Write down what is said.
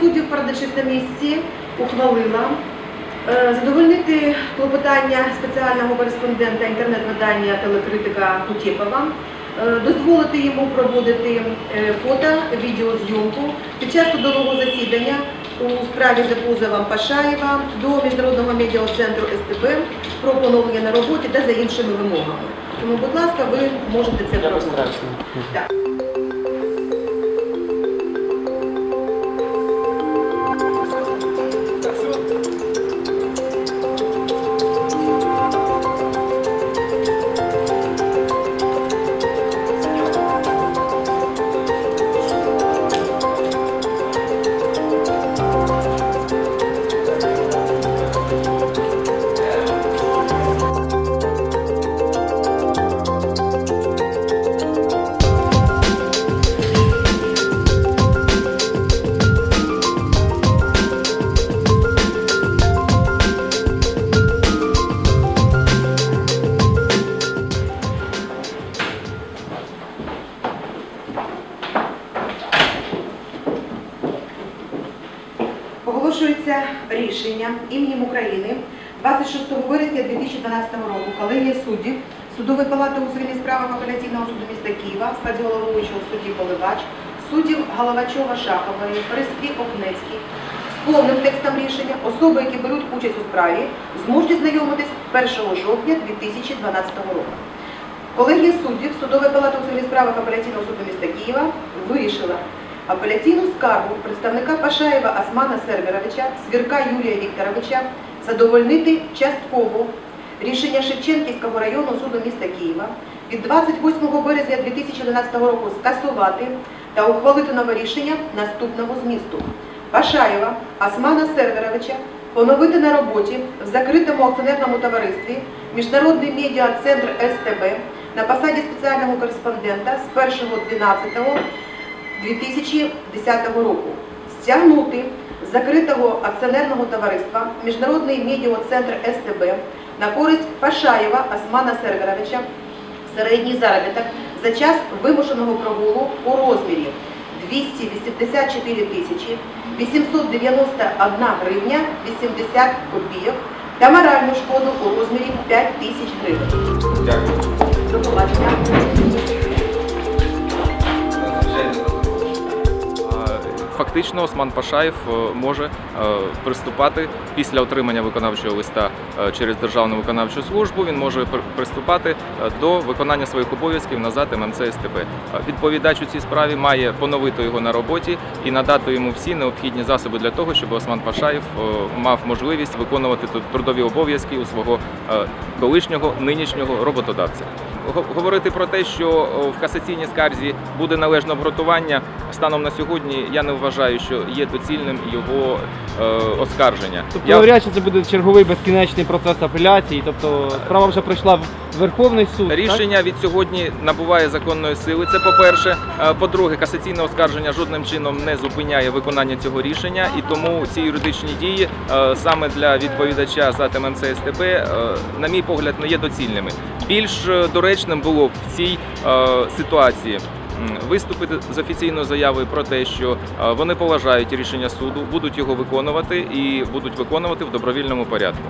суддів, місці, ухвалила е, задовольнити клопотання спеціального кореспондента інтернет-видання телекритика Кутєпова, е, дозволити йому проводити е, фото, відеозйомку під час судового засідання у справі за позовом Пашаєва до Міжнародного медіа-центру СТБ про поновлення на роботі та за іншими вимогами. Тому, будь ласка, ви можете це проводити. Так. Оголошується рішення іменем України 26 вересня 2012 року колегія суддів Судової палати у цивільних справах апеляційного суду міста Києва, складі головуючого судді Поливач, суддів Головачова Шахової, Переспі Окнецький. З повним текстом рішення особи, які беруть участь у справі, зможуть знайомитись 1 жовтня 2012 року. Колегія суддів Судової палати у цивільних справах апеляційного суду міста Києва вирішила апеляційну скаргу представника Пашаєва Османа Серверовича, Свірка Юрія Вікторовича задовольнити частково рішення Шевченківського районного суду міста Києва від 28 березня 2011 року скасувати та ухвалити нове рішення наступного змісту. Пашаєва Османа Серверовича поновити на роботі в закритому акціонерному товаристві Міжнародний медіа-центр СТБ на посаді спеціального кореспондента з 1.12 2010 року стягнути з закритого акціонерного товариства Міжнародний медіа-центр СТБ на користь Пашаєва Османа Серверовича середній заробіток за час вимушеного прогулу у розмірі 284 тисячі 891 гривня 80 копійок та моральну шкоду у розмірі 5 тисяч гривень. Дякую. До побачення. Фактично Осман Пашаєв е, може е, приступати після отримання виконавчого листа е, через Державну виконавчу службу. Він може приступати до виконання своїх обов'язків назад ММЦ СТБ. Е, Відповідач у цій справі має поновити його на роботі і надати йому всі необхідні засоби для того, щоб Осман Пашаєв мав можливість виконувати трудові обов'язки у свого колишнього нинішнього роботодавця. Говорити про те, що в касаційній скарзі буде належне обґрунтування станом на сьогодні, я не вважаю, що є доцільним його е, оскарження. Тобто, Я- навряд чи це буде черговий безкінечний процес апеляції. Тобто справа вже пройшла в Верховний суд. так? Рішення від сьогодні набуває законної сили. Це по-перше. Е, По-друге, касаційне оскарження жодним чином не зупиняє виконання цього рішення, і тому ці юридичні дії е, саме для відповідача за ТММЦ СТБ, е, на мій погляд, не є доцільними. Більш е, доречним було в цій е, ситуації. Виступити з офіційною заявою про те, що е, вони поважають рішення суду, будуть його виконувати і будуть виконувати в добровільному порядку.